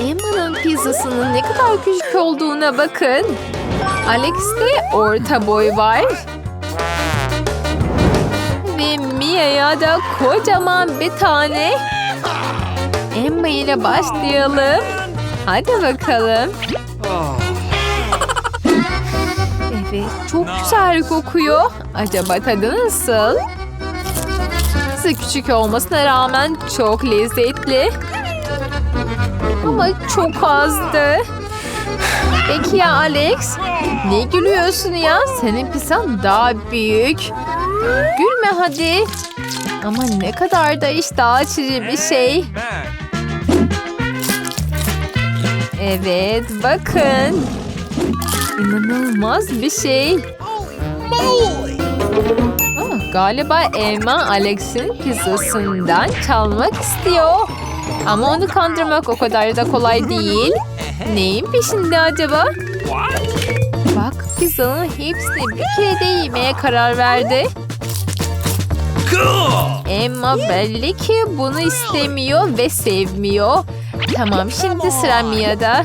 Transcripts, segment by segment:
Emma'nın pizzasının ne kadar küçük olduğuna bakın. Alex'te orta boy var. Ve Mia'ya da kocaman bir tane. Emma ile başlayalım. Hadi bakalım. Evet, çok güzel kokuyor. Acaba tadı nasıl? Size küçük olmasına rağmen çok lezzetli. Ama çok azdı. Peki ya Alex? Ne gülüyorsun ya? Senin pizzan daha büyük. Gülme hadi. Ama ne kadar da iştah açıcı bir şey. Evet bakın. İnanılmaz bir şey. Ah, galiba Emma Alex'in pizzasından çalmak istiyor. Ama onu kandırmak o kadar da kolay değil. Neyin peşinde acaba? Bak pizzanın hepsini bir kere de yemeye karar verdi. Emma belli ki bunu istemiyor ve sevmiyor. Tamam şimdi sıra Mia'da.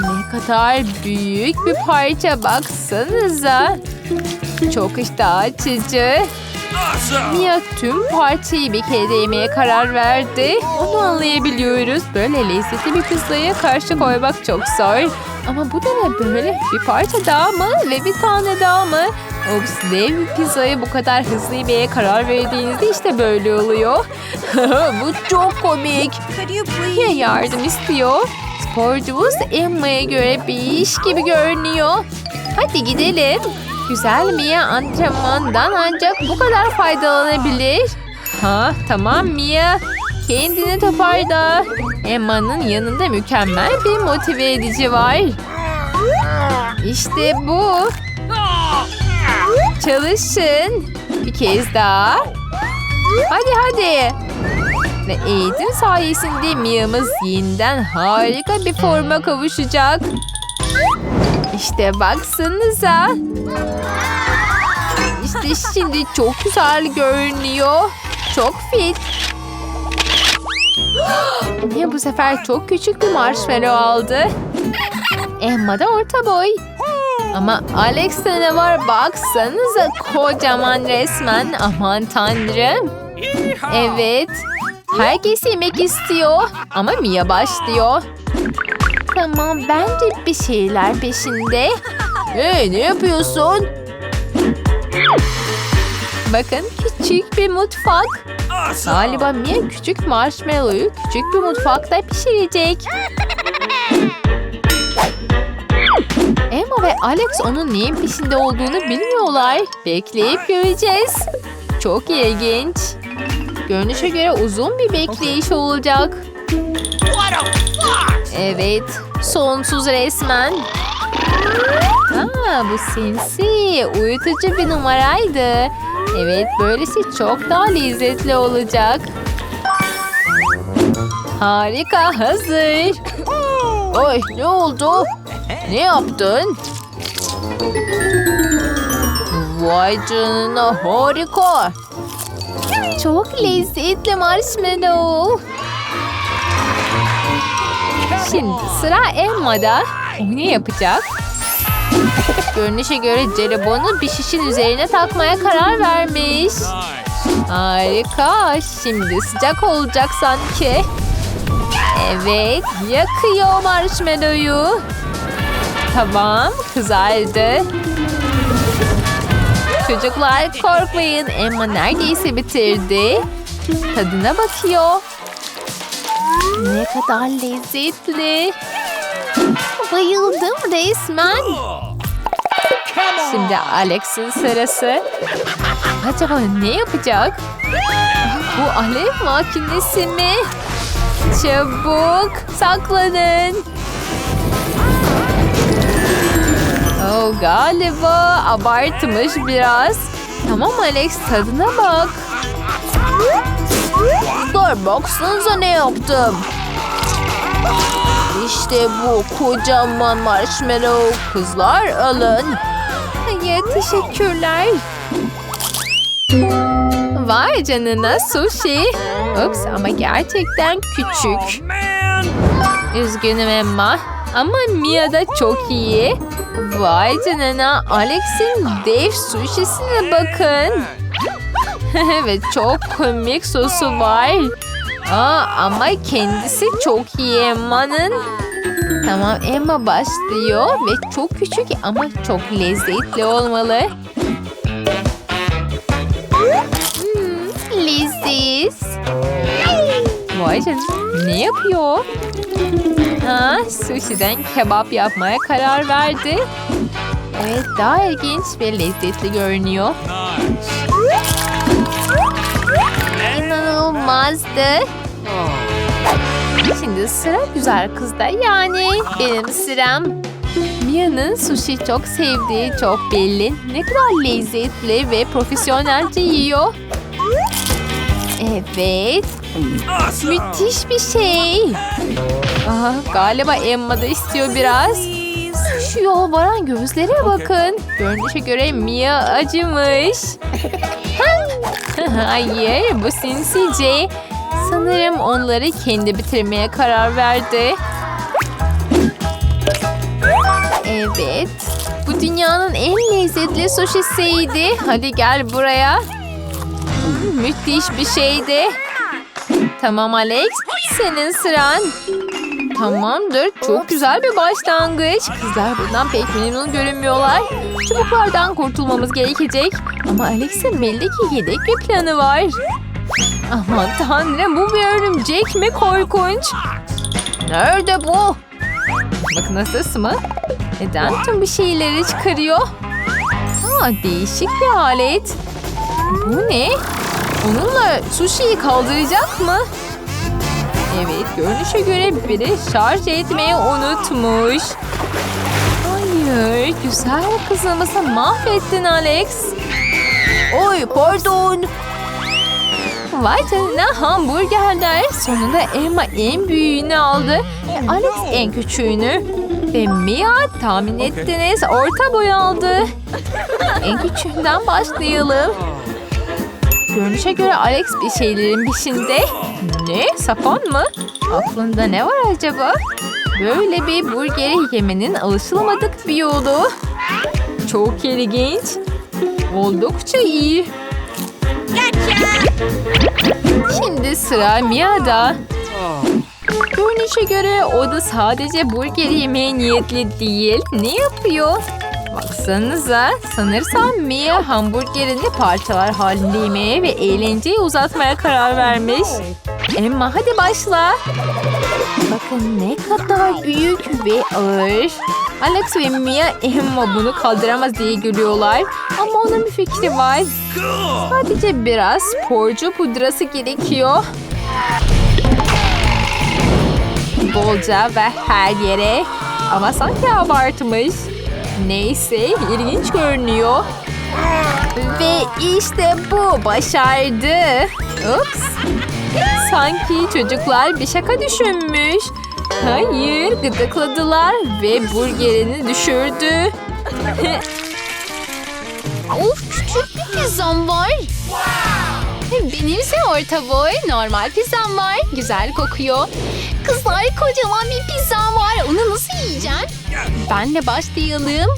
Ne kadar büyük bir parça baksanıza. Çok iştah açıcı. Mia tüm parçayı bir kere yemeye karar verdi. Onu anlayabiliyoruz. Böyle lezzetli bir pizzaya karşı koymak çok zor. Ama bu da ne böyle? Bir parça daha mı? Ve bir tane daha mı? Ops dev pizzayı bu kadar hızlı yemeye karar verdiğinizde işte böyle oluyor. bu çok komik. Mia yardım istiyor. Sporcumuz Emma'ya göre bir iş gibi görünüyor. Hadi gidelim. Güzel Mia antrenmandan ancak bu kadar faydalanabilir. Ha tamam Mia. Kendini toparla. Emma'nın yanında mükemmel bir motive edici var. İşte bu. Çalışın. Bir kez daha. Hadi hadi. Ve eğitim sayesinde Mia'mız yeniden harika bir forma kavuşacak. İşte baksanıza. İşte şimdi çok güzel görünüyor. Çok fit. Mia bu sefer çok küçük bir marshmallow aldı. Emma da orta boy. Ama Alex'te ne var baksanıza kocaman resmen. Aman tanrım. Evet. Herkes yemek istiyor. Ama Mia başlıyor. Tamam bence bir şeyler peşinde. Hey ne yapıyorsun? Bakın küçük bir mutfak. Galiba Mia küçük marshmallow'u küçük bir mutfakta pişirecek. Emma ve Alex onun neyin peşinde olduğunu bilmiyorlar. Bekleyip göreceğiz. Çok ilginç. Görünüşe göre uzun bir bekleyiş olacak. Evet, sonsuz resmen. Aa, bu sinsi, uyutucu bir numaraydı. Evet, böylesi çok daha lezzetli olacak. Harika, hazır. Oy, ne oldu? Ne yaptın? Vay canına, harika. Çok lezzetli marshmallow. Şimdi sıra Emma'da. Ne yapacak? Görünüşe göre jelibonu bir şişin üzerine takmaya karar vermiş. Harika. Şimdi sıcak olacak sanki. Evet. Yakıyor marshmallow'u. Tamam. Kızardı. Çocuklar korkmayın. Emma neredeyse bitirdi. Tadına bakıyor. Ne kadar lezzetli. Bayıldım resmen. Şimdi Alex'in sırası. Acaba ne yapacak? Bu alev makinesi mi? Çabuk saklanın. Oh, galiba abartmış biraz. Tamam Alex tadına bak. Dur baksanıza ne yaptım. İşte bu kocaman marshmallow. Kızlar alın. Hayır teşekkürler. Vay canına sushi. Ups ama gerçekten küçük. Üzgünüm Emma. Ama Mia da çok iyi. Vay canına Alex'in dev sushisine bakın. Ve çok komik sosu var. Aa, ama kendisi çok iyi Emma'nın. Tamam Emma başlıyor ve çok küçük ama çok lezzetli olmalı. Hmm, leziz. Vay canına ne yapıyor? Ha, sushi'den kebap yapmaya karar verdi. Evet daha ilginç ve lezzetli görünüyor. İnanılmazdı. Şimdi sıra güzel kızda yani benim sıram. Mia'nın sushi çok sevdiği çok belli. Ne kadar lezzetli ve profesyonelce yiyor. Evet. Müthiş bir şey. Aha, galiba Emma da istiyor biraz. Şu yol varan gözlere bakın. Görünüşe göre Mia acımış. Hayır bu sinsice. Sanırım onları kendi bitirmeye karar verdi. Evet. Bu dünyanın en lezzetli sushisiydi. Hadi gel buraya. Hmm, müthiş bir şeydi. Tamam Alex. Senin sıran. Tamamdır. Çok güzel bir başlangıç. Kızlar bundan pek memnun görünmüyorlar. Çubuklardan kurtulmamız gerekecek. Ama Alex'in belli ki yedek bir planı var. Aman tanrım bu bir örümcek mi korkunç? Nerede bu? Mıknatıs mı? Neden tüm bir şeyleri çıkarıyor? Ha, değişik bir alet. Bu ne? Onunla sushi'yi kaldıracak mı? Evet, görünüşe göre biri şarj etmeyi unutmuş. Hayır, güzel kızımızı mahvettin Alex. Oy, pardon. Vay canına hamburgerler. Sonunda Emma en büyüğünü aldı. Ve Alex en küçüğünü. Ve Mia tahmin ettiniz orta boy aldı. En küçüğünden başlayalım. Görünüşe göre Alex bir şeylerin peşinde. Ne? Sapan mı? Aklında ne var acaba? Böyle bir burgeri yemenin alışılmadık bir yolu. Çok ilginç. Oldukça iyi. Şimdi sıra Mia'da. Görünüşe göre o da sadece burger yemeye niyetli değil. Ne yapıyor? Baksanıza sanırsam Mia hamburgerini parçalar halinde yemeye ve eğlenceyi uzatmaya karar vermiş. Emma hadi başla. Bakın ne kadar büyük ve ağır. Alex ve Mia Emma bunu kaldıramaz diye gülüyorlar. Ama onun bir fikri var. Sadece biraz sporcu pudrası gerekiyor. Bolca ve her yere. Ama sanki abartmış. Neyse ilginç görünüyor. Ve işte bu başardı. Ups. Sanki çocuklar bir şaka düşünmüş. Hayır gıdıkladılar ve burgerini düşürdü. Of küçük bir pizzam var. Benimse orta boy normal pizzam var. Güzel kokuyor. Kızlar kocaman bir pizzam var. Onu nasıl yiyeceğim? Benle başlayalım.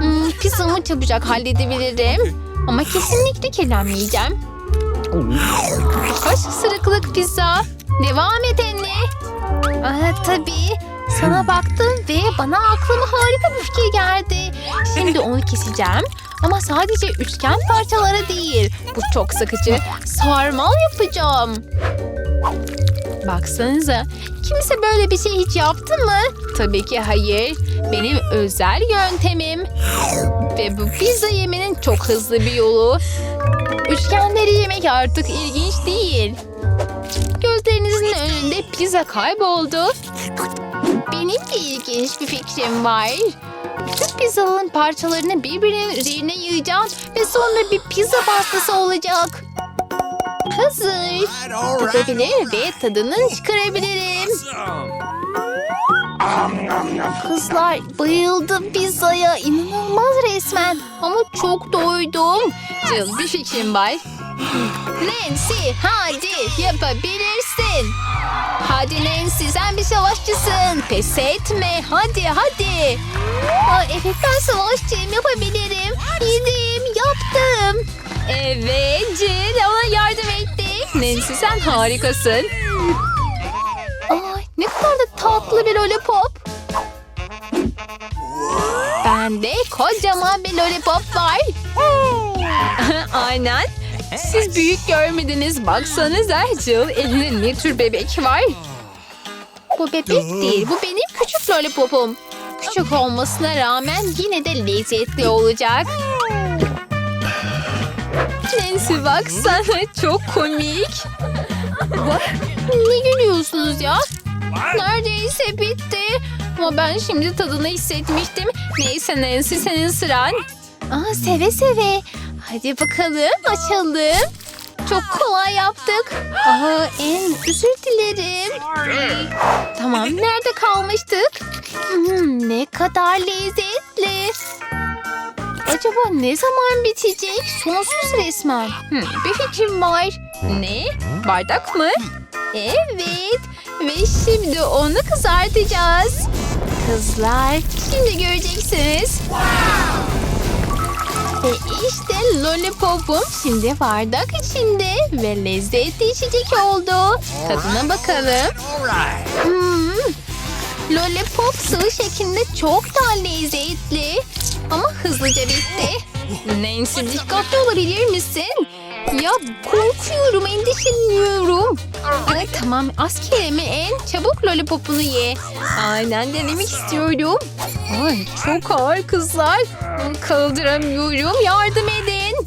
Hmm, pizzamı çabucak halledebilirim. Ama kesinlikle kirlenmeyeceğim. Hoş sırıklık pizza. Devam et anne. Aa, tabii. Sana baktım ve bana aklıma harika bir fikir geldi. Şimdi onu keseceğim. Ama sadece üçgen parçalara değil. Bu çok sıkıcı. Sarmal yapacağım. Baksanıza. Kimse böyle bir şey hiç yaptı mı? Tabii ki hayır. Benim özel yöntemim. Ve bu pizza yemenin çok hızlı bir yolu. Üçgenleri yemek artık ilginç değil. Gözlerinizin önünde pizza kayboldu. Benim de ilginç bir fikrim var. Bütün pizzaların parçalarını birbirinin üzerine yığacağım ve sonra bir pizza pastası olacak. Hazır. Tutabilir ve tadını çıkarabilirim. Kızlar bayıldım pizzaya. İnanılmaz resmen. Ama çok doydum. Cıl bir fikrim var. Nancy hadi yapabilirsin. Hadi Nancy sen bir savaşçısın. Pes etme hadi hadi. Aa, evet ben savaşçıyım yapabilirim. Yedim yaptım. Evet Jill ona yardım etti. Nancy sen harikasın. Ay ne kadar da tatlı bir lollipop. Bende kocaman bir lollipop var. Aynen. Siz büyük görmediniz. Baksanıza Jill elinde ne tür bebek var. Bu bebek değil. Bu benim küçük lollipopum. Küçük olmasına rağmen yine de lezzetli olacak. Nancy baksana çok komik. Ne gülüyorsunuz ya? Neredeyse bitti. Ama ben şimdi tadını hissetmiştim. Neyse Nancy senin sıran. Aa, seve seve. Hadi bakalım açalım. Çok kolay yaptık. Aa, en özür dilerim. Tamam nerede kalmıştık? Hmm, ne kadar lezzetli. Acaba ne zaman bitecek? Sonsuz resmen. Hmm, bir fikrim var. Ne? Bardak mı? Evet. Ve şimdi onu kızartacağız. Kızlar şimdi göreceksiniz. Ve işte lollipopum şimdi bardak içinde ve lezzetli içecek oldu. Tadına bakalım. Hmm, lollipop sıvı şeklinde çok daha lezzetli. Ama hızlıca bitti. Nancy dikkatli olabilir misin? Ya korkuyorum, endişeleniyorum. Evet tamam az kelime en çabuk lollipopunu ye. Aynen denemek istiyorum. Ay çok ağır kızlar. Kaldıramıyorum yardım edin.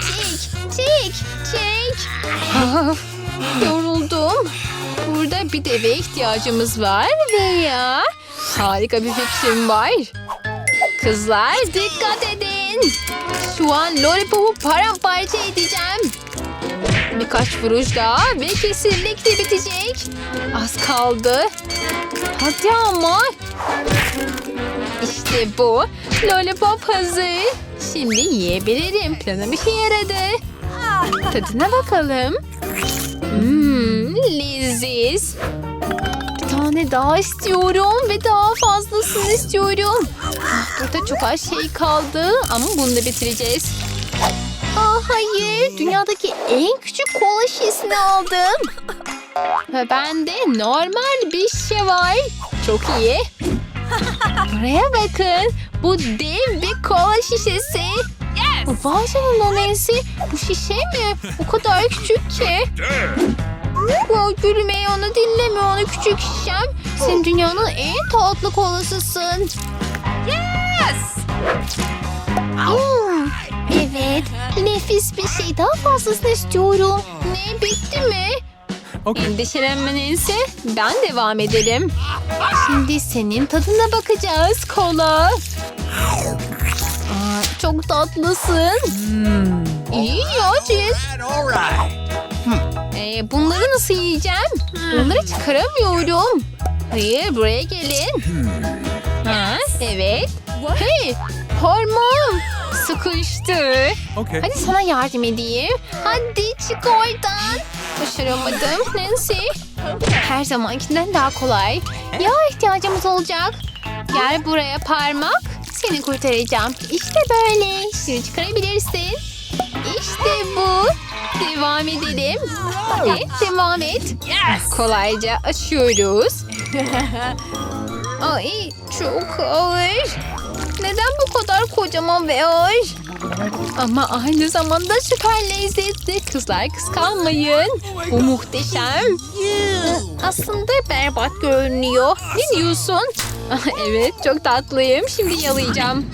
Çek çek çek. Ah, yoruldum. Burada bir deve ihtiyacımız var veya harika bir fikrim var. Kızlar dikkat edin. Şu an lollipopu paramparça edeceğim. Birkaç vuruş daha ve kesinlikle bitecek. Az kaldı. Hadi ama. İşte bu. Lollipop hazır. Şimdi yiyebilirim. Planım işe yaradı. Tadına bakalım. Leziz. Bir tane daha istiyorum ve daha fazlasını istiyorum. Ah, Burada çok az şey kaldı ama bunu da bitireceğiz. Aa, hayır, dünyadaki en küçük kola şişesini aldım. Ve bende normal bir şişe var. Çok iyi. Buraya bakın. Bu dev bir kola şişesi. Yes. Vay canına Nancy. Bu şişe mi? O kadar küçük ki. Ya gülmeyi onu dinleme onu küçük şişem. Sen dünyanın en tatlı kolasısın. Yes! Hmm, evet. Nefis bir şey. Daha fazlasını istiyorum. Ne bitti mi? Okay. Endişelenme Nancy. Ben devam edelim. Şimdi senin tadına bakacağız kola. Aa, çok tatlısın. İyi ya Jill. Ee, bunları nasıl yiyeceğim? Bunları çıkaramıyorum. Hayır buraya gelin. Ha, evet. Hey parmağım sıkıştı. Okay. Hadi sana yardım edeyim. Hadi çık oradan. Başaramadım Nancy. Her zamankinden daha kolay. Ya ihtiyacımız olacak. Gel buraya parmak. Seni kurtaracağım. İşte böyle. Şimdi çıkarabilirsin. İşte bu. Devam edelim. Evet devam et. Kolayca açıyoruz. Ay çok ağır. Neden bu kadar kocaman ve ağır? Ama aynı zamanda süper lezzetli. Kızlar kıskanmayın. Bu muhteşem. Aslında berbat görünüyor. Ne diyorsun? Ah, evet çok tatlıyım. Şimdi yalayacağım.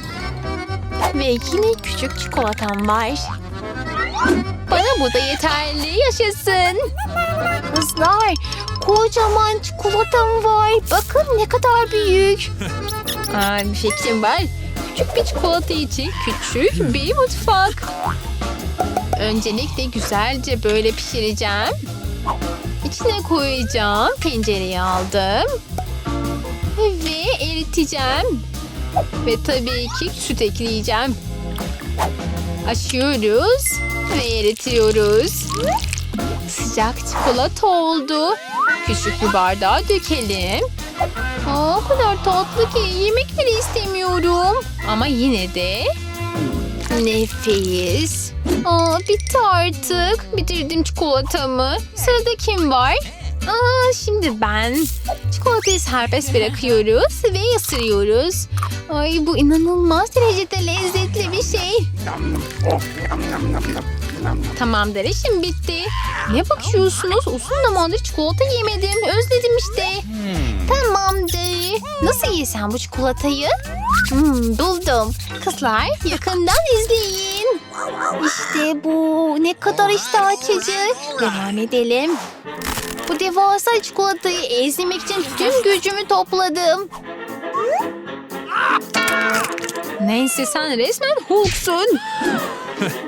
Ve yine küçük çikolatam var. Bana bu da yeterli. Yaşasın. Kızlar kocaman çikolatam var. Bakın ne kadar büyük. Aa, bir fikrim var. Küçük bir çikolata için küçük bir mutfak. Öncelikle güzelce böyle pişireceğim. İçine koyacağım. Tencereyi aldım. Ve eriteceğim. Ve tabii ki süt ekleyeceğim. Açıyoruz. Ve eritiyoruz. Sıcak çikolata oldu. Küçük bir bardağa dökelim. Aa, o kadar tatlı ki yemek bile istemiyorum. Ama yine de nefis. Aa, bitti artık. Bitirdim çikolatamı. Sırada kim var? Aa, şimdi ben. Çikolatayı serbest bırakıyoruz ve ısırıyoruz. Ay bu inanılmaz derecede lezzetli bir şey. Tamamdır işim bitti. Ne bakıyorsunuz? Uzun zamandır çikolata yemedim. Özledim işte. Tamamdır. Nasıl yesem bu çikolatayı? Hmm, buldum. Kızlar yakından izleyin. İşte bu. Ne kadar iştah açıcı. Devam edelim. Bu devasa çikolatayı ezmek için tüm gücümü topladım. Neyse sen resmen Hulk'sun.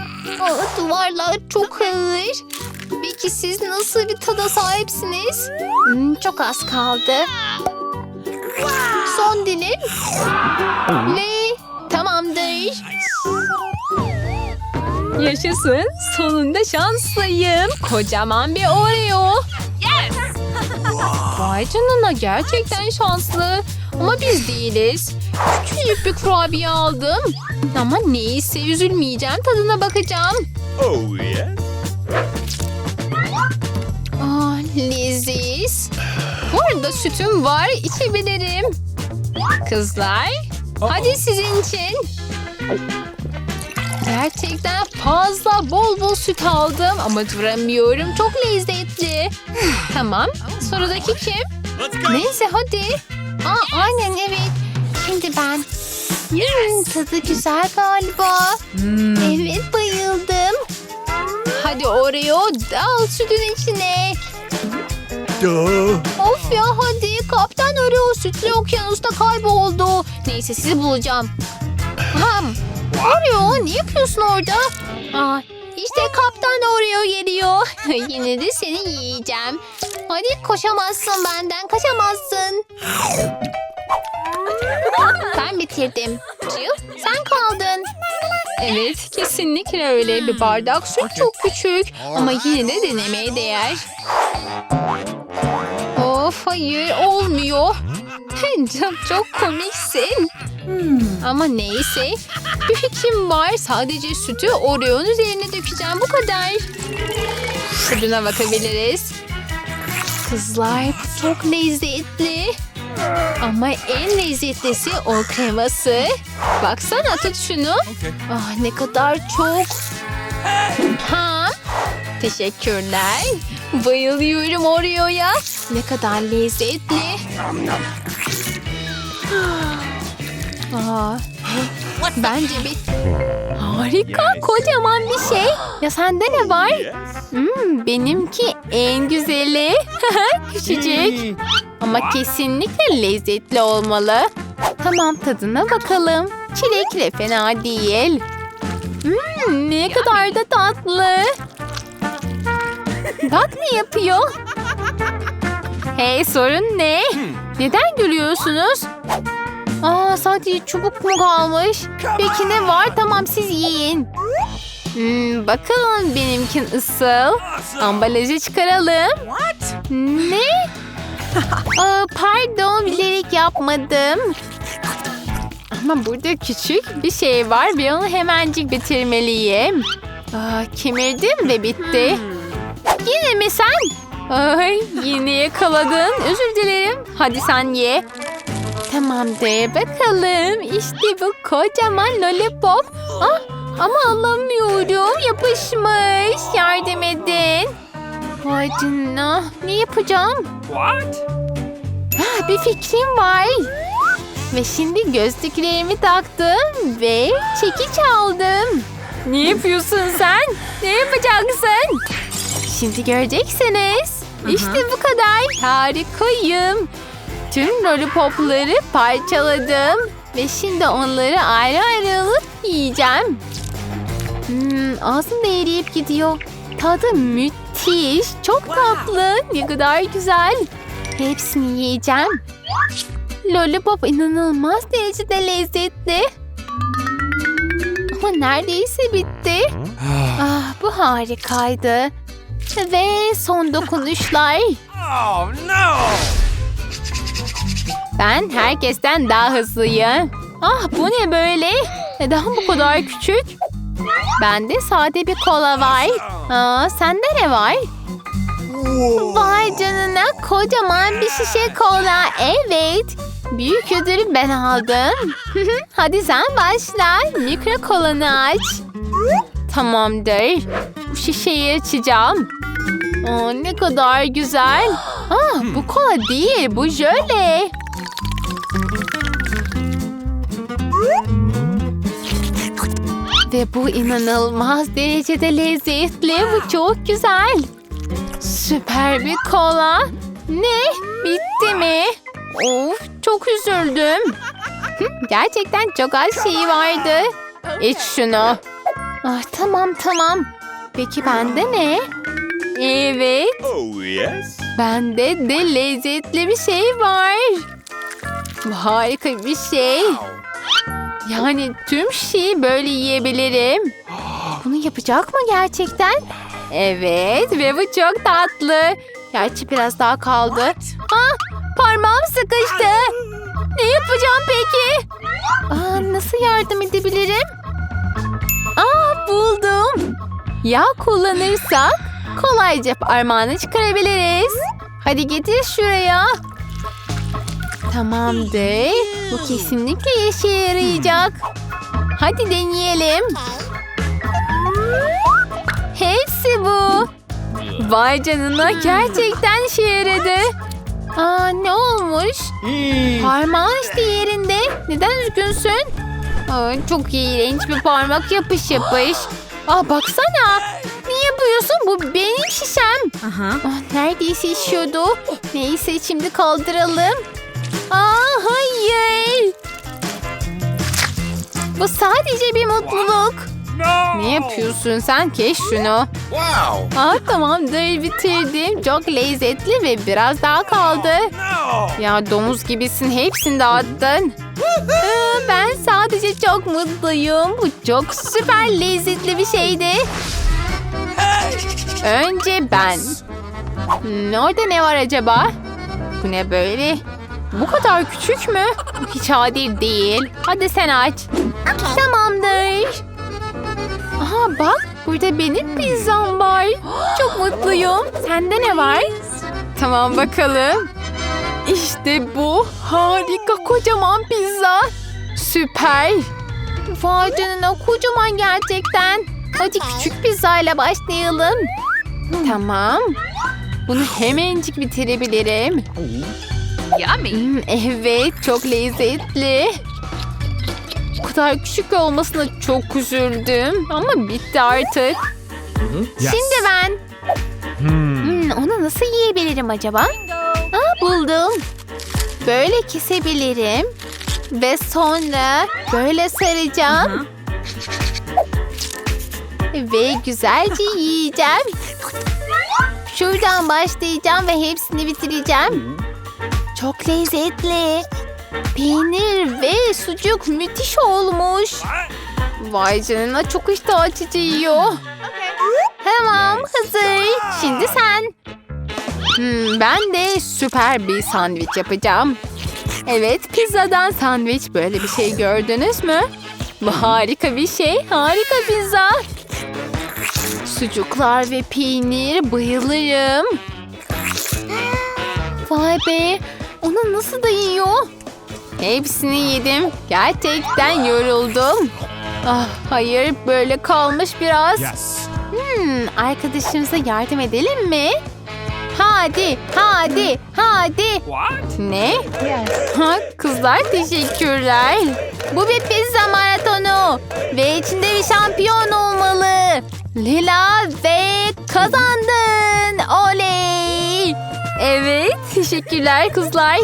Aa, duvarlar çok ağır. Peki siz nasıl bir tada sahipsiniz? Hmm, çok az kaldı. Son dilim. Ve tamamdır. Yaşasın. Sonunda şanslıyım. Kocaman bir Oreo. Vay canına gerçekten şanslı. Ama biz değiliz. Küçücük bir kurabiye aldım. Ama neyse üzülmeyeceğim tadına bakacağım. Oh, yes. Ah leziz. Bu arada sütüm var içebilirim. Kızlar hadi sizin için. Gerçekten fazla bol bol süt aldım ama duramıyorum. Çok lezzetli. tamam sıradaki kim? Neyse hadi. Aa, aynen evet. Şimdi ben. Hmm, tadı güzel galiba. Evet bayıldım. Hadi Oreo dal sütün içine. Of ya hadi kaptan Oreo sütlü okyanusta kayboldu. Neyse sizi bulacağım. Ham. Oreo ne yapıyorsun orada? Aa, işte kaptan Oreo geliyor. Yine de seni yiyeceğim. Hadi koşamazsın benden kaçamazsın. Ben bitirdim. Jill sen kaldın. Evet kesinlikle öyle bir bardak süt çok küçük ama yine de denemeye değer. Of hayır olmuyor. Çok, çok komiksin. Ama neyse. Bir fikrim var. Sadece sütü Oreo'nun üzerine dökeceğim. Bu kadar. Tadına bakabiliriz. Kızlar bu çok lezzetli. Ama en lezzetlisi o kreması. Baksana tut şunu. Okay. Ah ne kadar çok. Ha? Teşekkürler. Bayılıyorum Oreo'ya. Ne kadar lezzetli. Aa, bence bir harika kocaman bir şey. Ya sende ne var? Hmm, benimki en güzeli. Küçücük. Ama kesinlikle lezzetli olmalı. Tamam tadına bakalım. Çilekle fena değil. Hmm, ne kadar da tatlı. Bak ne yapıyor. Hey sorun ne? Neden gülüyorsunuz? Aa sadece çubuk mu kalmış? Peki ne var? Tamam siz yiyin. Hmm, bakalım benimkin ısıl. Ambalajı çıkaralım. Ne? Aa, pardon bilerek yapmadım. Ama burada küçük bir şey var ve onu hemencik bitirmeliyim. Aa, kemirdim ve bitti. Yine mi sen? Ay, yine yakaladın. Özür dilerim. Hadi sen ye. Tamamdır bakalım. İşte bu kocaman lollipop. Ah, ama alamıyorum. Yapışmış. Yardım edin. Vay canına. Ne yapacağım? What? Ah, Bir fikrim var. Ve şimdi gözlüklerimi taktım ve çekiç aldım. Ne yapıyorsun sen? Ne yapacaksın? Şimdi göreceksiniz. İşte bu kadar. Harikayım. Tüm lollipopları parçaladım. Ve şimdi onları ayrı ayrı alıp yiyeceğim. Hmm, ağzımda eriyip gidiyor. Tadı müthiş. Çok tatlı. Ne kadar güzel. Hepsini yiyeceğim. Lollipop inanılmaz derecede lezzetli. Ama neredeyse bitti. Ah, bu harikaydı. Ve son dokunuşlar. Oh no! Ben herkesten daha hızlıyım. Ah bu ne böyle? Neden bu kadar küçük? Bende sade bir kola var. Aa, sende ne var? Vay canına kocaman bir şişe kola. Evet. Büyük ödülü ben aldım. Hadi sen başla. Mikro kolanı aç. Tamamdır. Bu şişeyi açacağım. Aa, ne kadar güzel. Ah, bu kola değil, bu jöle. Ve bu inanılmaz derecede lezzetli. Bu çok güzel. Süper bir kola. Ne? Bitti mi? Of çok üzüldüm. Gerçekten çok az şey vardı. İç şunu. Ah, tamam tamam. Peki bende ne? Evet. Oh yes. Bende de lezzetli bir şey var. Bu harika bir şey. Yani tüm şeyi böyle yiyebilirim. Bunu yapacak mı gerçekten? Evet ve bu çok tatlı. Gerçi biraz daha kaldı. Ah parmağım sıkıştı. Ne yapacağım peki? Aa, nasıl yardım edebilirim? Aa buldum. Yağ kullanırsak kolayca parmağını çıkarabiliriz. Hadi getir şuraya. Tamamdır. Bu kesinlikle işe yarayacak. Hadi deneyelim. Hepsi bu. Vay canına gerçekten işe yaradı. Aa ne olmuş? Parmağın işte yerinde. Neden üzgünsün? Aa, çok iğrenç bir parmak yapış yapış. Aa baksana. Ne yapıyorsun? Bu benim şişem. Ah, neredeyse işiyordu. Neyse şimdi kaldıralım. Aa hayır. Bu sadece bir mutluluk. No! Ne yapıyorsun sen? Kes şunu. Wow! Aa tamamdır bitirdim. Çok lezzetli ve biraz daha kaldı. No! Ya domuz gibisin hepsini dağıttın. Ee, ben çok mutluyum. Bu çok süper lezzetli bir şeydi. Önce ben. Hmm, orada ne var acaba? Bu ne böyle? Bu kadar küçük mü? Hiç adil değil. Hadi sen aç. Tamamdır. Aha bak burada benim pizzam var. Çok mutluyum. Sende ne var? Tamam bakalım. İşte bu harika kocaman pizza. Süper. Vay canına kocaman gerçekten. Hadi küçük pizzayla başlayalım. Tamam. Bunu hemencik bitirebilirim. Hmm, evet çok lezzetli. Bu kadar küçük olmasına çok üzüldüm. Ama bitti artık. Şimdi ben. Hmm, onu nasıl yiyebilirim acaba? Aa, buldum. Böyle kesebilirim. Ve sonra böyle saracağım. Ve güzelce yiyeceğim. Şuradan başlayacağım ve hepsini bitireceğim. Çok lezzetli. Peynir ve sucuk müthiş olmuş. Vay canına çok iştah açıcı yiyor. Tamam hazır. Şimdi sen. Hmm, ben de süper bir sandviç yapacağım. Evet pizzadan sandviç böyle bir şey gördünüz mü? Bu harika bir şey. Harika pizza. Sucuklar ve peynir bayılırım. Vay be. Onu nasıl da yiyor? Hepsini yedim. Gerçekten yoruldum. Ah, hayır böyle kalmış biraz. Yes. Hmm, arkadaşımıza yardım edelim mi? Hadi, hadi, hadi. What? Ne? Ha, kızlar teşekkürler. Bu bir pizza maratonu. Ve içinde bir şampiyon olmalı. Lila ve kazandın. Oley. Evet, teşekkürler kızlar.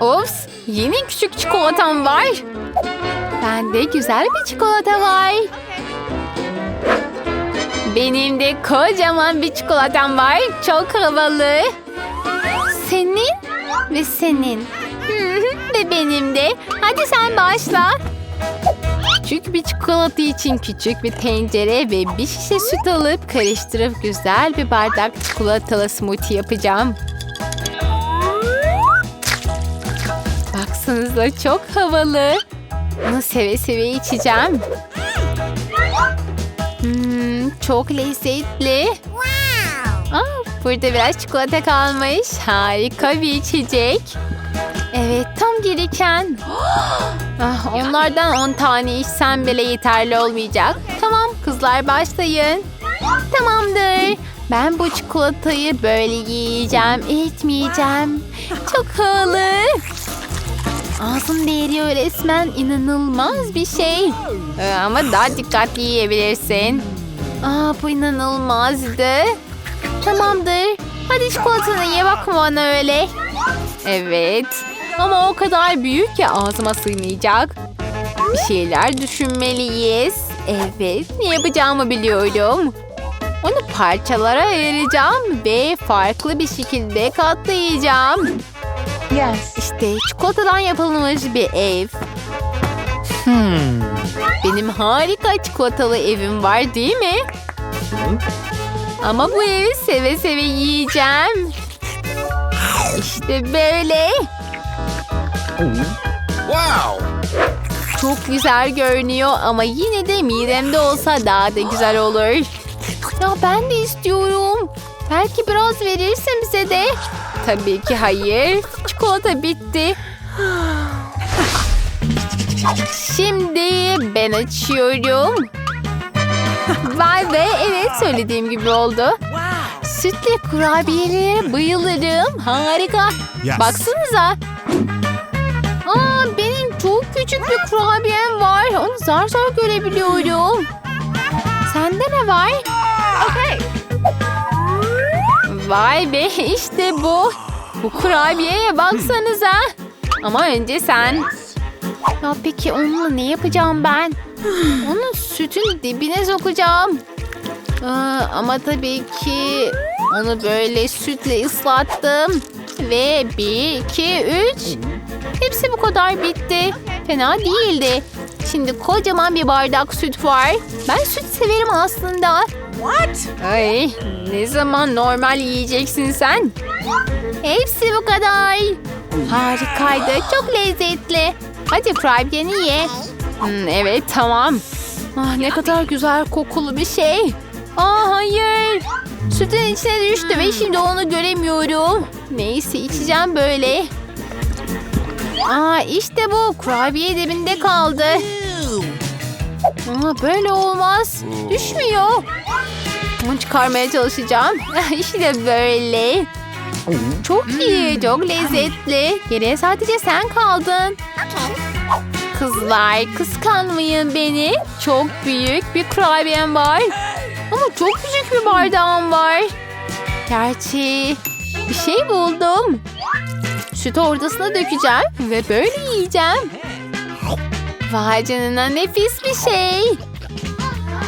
Ops, yeni küçük çikolatam var. Bende güzel bir çikolata var. Benim de kocaman bir çikolatam var. Çok havalı. Senin ve senin. Ve benim de. Hadi sen başla. Küçük bir çikolata için küçük bir tencere ve bir şişe süt alıp karıştırıp güzel bir bardak çikolatalı smoothie yapacağım. Baksanıza çok havalı. Bunu seve seve içeceğim. Çok lezzetli. Aa, burada biraz çikolata kalmış. Harika bir içecek. Evet tam gereken. Ah, onlardan 10 tane içsem bile yeterli olmayacak. Tamam kızlar başlayın. Tamamdır. Ben bu çikolatayı böyle yiyeceğim, etmeyeceğim. Çok havalı. Ağzım değeriyor resmen inanılmaz bir şey. Ee, ama daha dikkatli yiyebilirsin. Aa bu inanılmazdı. Tamamdır. Hadi çikolatanı ye bakma bana öyle. Evet. Ama o kadar büyük ki ağzıma sığmayacak. Bir şeyler düşünmeliyiz. Evet, ne yapacağımı biliyorum. Onu parçalara ayıracağım ve farklı bir şekilde katlayacağım. İşte çikolatadan yapılmış bir ev. Hmm. Benim harika çikolatalı evim var değil mi? Ama bu evi seve seve yiyeceğim. İşte böyle. Wow. Çok güzel görünüyor ama yine de midemde olsa daha da güzel olur. Ya ben de istiyorum. Belki biraz verirsin bize de. Tabii ki hayır. Çikolata bitti. Şimdi ben açıyorum. Vay be evet söylediğim gibi oldu. Sütle kurabiyelere bayılırım. Harika. Yes. Baksanıza. Aa, benim çok küçük bir kurabiyem var. Onu zar zor görebiliyorum. Sende ne var? Vay be işte bu. Bu kurabiyeye baksanıza. Ama önce sen. Ya peki onunla ne yapacağım ben? Onu sütün dibine sokacağım. Aa, ama tabii ki onu böyle sütle ıslattım. Ve bir, iki, üç. Hepsi bu kadar bitti. Fena değildi. Şimdi kocaman bir bardak süt var. Ben süt severim aslında. What? Ay, ne zaman normal yiyeceksin sen? Hepsi bu kadar. Harikaydı, çok lezzetli. Hadi kurabiyeni ye. Hmm, evet, tamam. Ah, ne kadar güzel kokulu bir şey. Aa, hayır. Sütün içine düştü ve şimdi onu göremiyorum. Neyse içeceğim böyle. Aa, işte bu. Kurabiye dibinde kaldı. Ama böyle olmaz. Düşmüyor. Onu çıkarmaya çalışacağım. işte böyle. Çok iyi, çok lezzetli. Geriye sadece sen kaldın. Kızlar kıskanmayın beni. Çok büyük bir kurabiyem var. Ama çok küçük bir bardağım var. Gerçi bir şey buldum. Sütü ortasına dökeceğim ve böyle yiyeceğim. Vay canına nefis bir şey.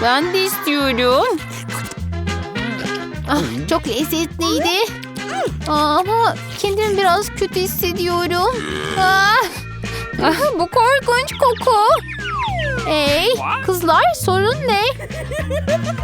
Ben de istiyorum. Ah, çok lezzetliydi. Ama kendimi biraz kötü hissediyorum. Ah, ah, bu korkunç koku. Hey kızlar sorun ne?